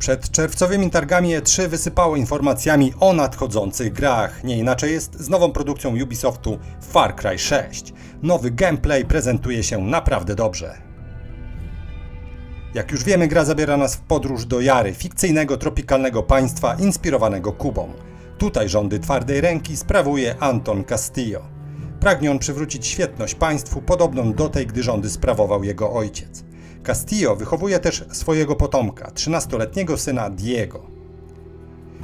Przed czerwcowymi targami E3 wysypało informacjami o nadchodzących grach. Nie inaczej jest z nową produkcją Ubisoftu Far Cry 6. Nowy gameplay prezentuje się naprawdę dobrze. Jak już wiemy, gra zabiera nas w podróż do Jary, fikcyjnego tropikalnego państwa inspirowanego Kubą. Tutaj rządy twardej ręki sprawuje Anton Castillo. Pragnie on przywrócić świetność państwu, podobną do tej, gdy rządy sprawował jego ojciec. Castillo wychowuje też swojego potomka, 13-letniego syna Diego.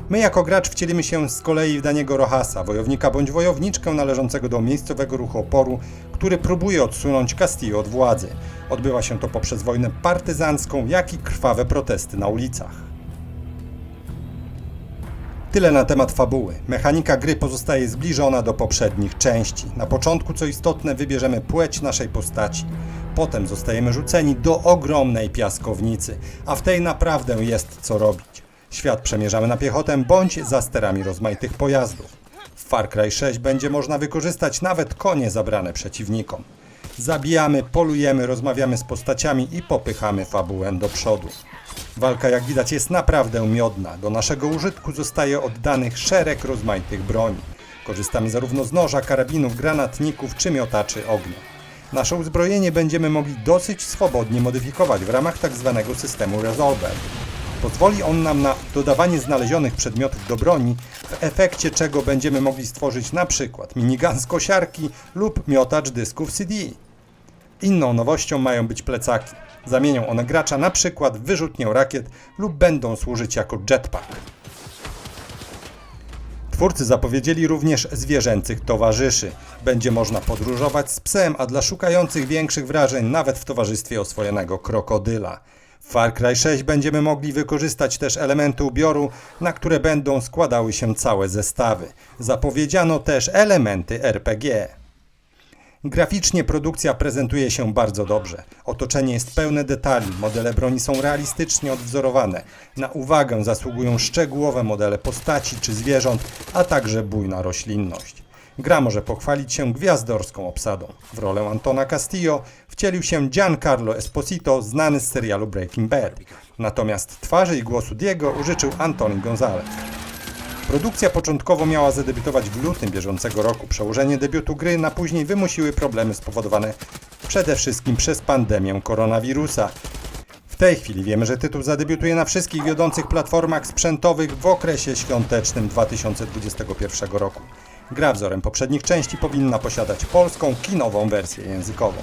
My jako gracz wcielimy się z kolei w Daniego Rohasa, wojownika bądź wojowniczkę należącego do miejscowego ruchu oporu, który próbuje odsunąć Castillo od władzy. Odbywa się to poprzez wojnę partyzancką, jak i krwawe protesty na ulicach. Tyle na temat fabuły. Mechanika gry pozostaje zbliżona do poprzednich części. Na początku, co istotne, wybierzemy płeć naszej postaci. Potem zostajemy rzuceni do ogromnej piaskownicy, a w tej naprawdę jest co robić. Świat przemierzamy na piechotę bądź za sterami rozmaitych pojazdów. W Far Cry 6 będzie można wykorzystać nawet konie zabrane przeciwnikom. Zabijamy, polujemy, rozmawiamy z postaciami i popychamy fabułę do przodu. Walka, jak widać, jest naprawdę miodna. Do naszego użytku zostaje oddanych szereg rozmaitych broni. Korzystamy zarówno z noża, karabinów, granatników czy miotaczy ognia. Nasze uzbrojenie będziemy mogli dosyć swobodnie modyfikować w ramach tzw. systemu Resolver. Pozwoli on nam na dodawanie znalezionych przedmiotów do broni, w efekcie czego będziemy mogli stworzyć przykład minigun z kosiarki lub miotacz dysków CD. Inną nowością mają być plecaki. Zamienią one gracza przykład w wyrzutnię rakiet lub będą służyć jako jetpack. Twórcy zapowiedzieli również zwierzęcych towarzyszy. Będzie można podróżować z psem, a dla szukających większych wrażeń nawet w towarzystwie oswojonego krokodyla. W Far Cry 6 będziemy mogli wykorzystać też elementy ubioru, na które będą składały się całe zestawy. Zapowiedziano też elementy RPG. Graficznie produkcja prezentuje się bardzo dobrze. Otoczenie jest pełne detali, modele broni są realistycznie odwzorowane. Na uwagę zasługują szczegółowe modele postaci czy zwierząt, a także bujna roślinność. Gra może pochwalić się gwiazdorską obsadą. W rolę Antona Castillo wcielił się Giancarlo Esposito, znany z serialu Breaking Bad. Natomiast twarzy i głosu Diego użyczył Antoni Gonzalez. Produkcja początkowo miała zadebiutować w lutym bieżącego roku. Przełożenie debiutu gry na później wymusiły problemy spowodowane przede wszystkim przez pandemię koronawirusa. W tej chwili wiemy, że tytuł zadebiutuje na wszystkich wiodących platformach sprzętowych w okresie świątecznym 2021 roku. Gra wzorem poprzednich części powinna posiadać polską kinową wersję językową.